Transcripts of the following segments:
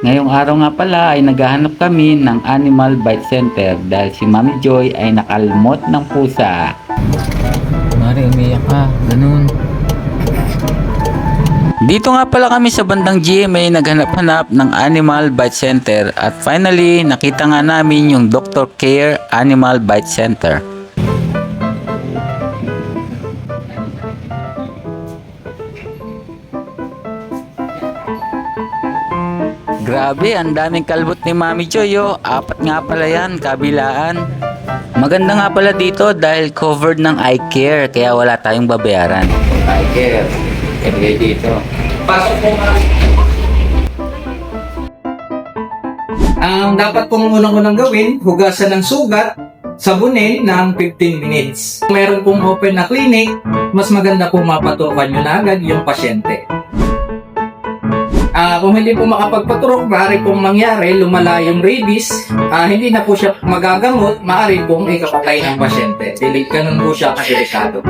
Ngayong araw nga pala ay naghahanap kami ng Animal Bite Center dahil si Mami Joy ay nakalmot ng pusa. Mari, umiyak ka. Ganun. Dito nga pala kami sa bandang GMA naghanap-hanap ng Animal Bite Center at finally nakita nga namin yung Dr. Care Animal Bite Center. Grabe, ang daming kalbot ni Mami Joy oh. Apat nga pala yan, kabilaan. Maganda nga pala dito dahil covered ng eye care kaya wala tayong babayaran. Eye care, ilagay dito. Pasok po. Ang dapat pong unang-unang gawin, hugasan ng sugat, sabunin ng 15 minutes. Kung meron pong open na clinic, mas maganda po mapatukan nyo na agad yung pasyente. Kung hindi po makapagpaturok, maaari pong mangyari, lumala yung rabies, ah, hindi na po siya magagamot, maaari pong ikapatay ng pasyente. Dili, ganun po siya kadelikado.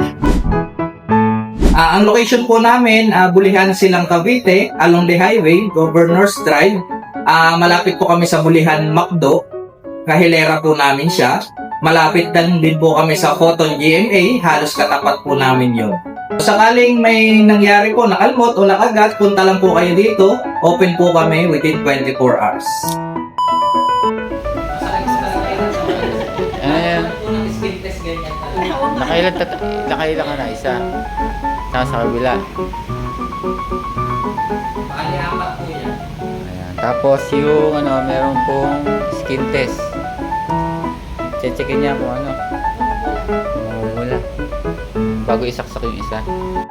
Ah, ang location po namin, ah, Bulihan Silang Cavite, along the highway, Governor's Drive. Ah, malapit po kami sa Bulihan Macdo. Kahilera po namin siya. Malapit din din po kami sa Cotton GMA, halos katapat po namin yun. Sakaling may nangyari po, nakalmot o nakagat, punta lang po kayo dito. Open po kami within 24 hours. Ayan. Nakailan, tat- nakailan ka na isa. Tapos sa kabila. Ayan. Tapos yung ano, meron pong skin test. Checkin niya kung ano. Bago isaksak yung isa. Ayan,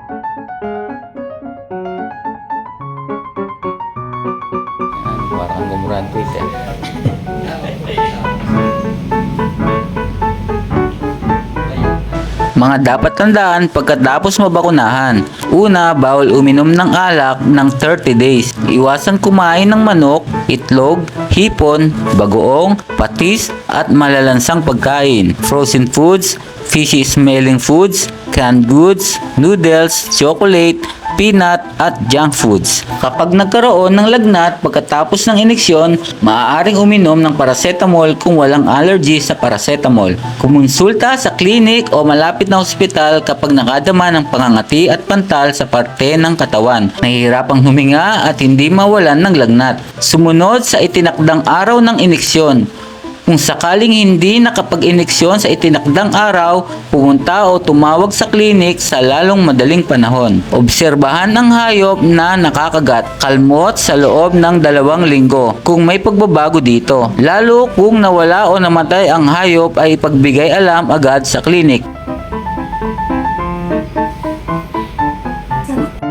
parang gumurang Twitter. Mga dapat tandaan pagkatapos mabakunahan. Una, bawal uminom ng alak ng 30 days. Iwasan kumain ng manok, itlog, hipon, bagoong, patis at malalansang pagkain. Frozen foods, fishy smelling foods, canned goods, noodles, chocolate, peanut at junk foods. Kapag nagkaroon ng lagnat pagkatapos ng iniksyon, maaaring uminom ng paracetamol kung walang allergy sa paracetamol. Kumonsulta sa klinik o malapit na ospital kapag nakadama ng pangangati at pantal sa parte ng katawan. Nahihirapang huminga at hindi mawalan ng lagnat. Sumunod sa itinakdang araw ng iniksyon. Kung sakaling hindi nakapag-iniksyon sa itinakdang araw, pumunta o tumawag sa klinik sa lalong madaling panahon. Obserbahan ang hayop na nakakagat, kalmot sa loob ng dalawang linggo kung may pagbabago dito. Lalo kung nawala o namatay ang hayop ay pagbigay alam agad sa klinik.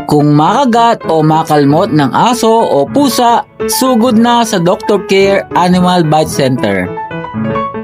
Kung makagat o makalmot ng aso o pusa, sugod na sa Dr. Care Animal Bite Center. Thank you.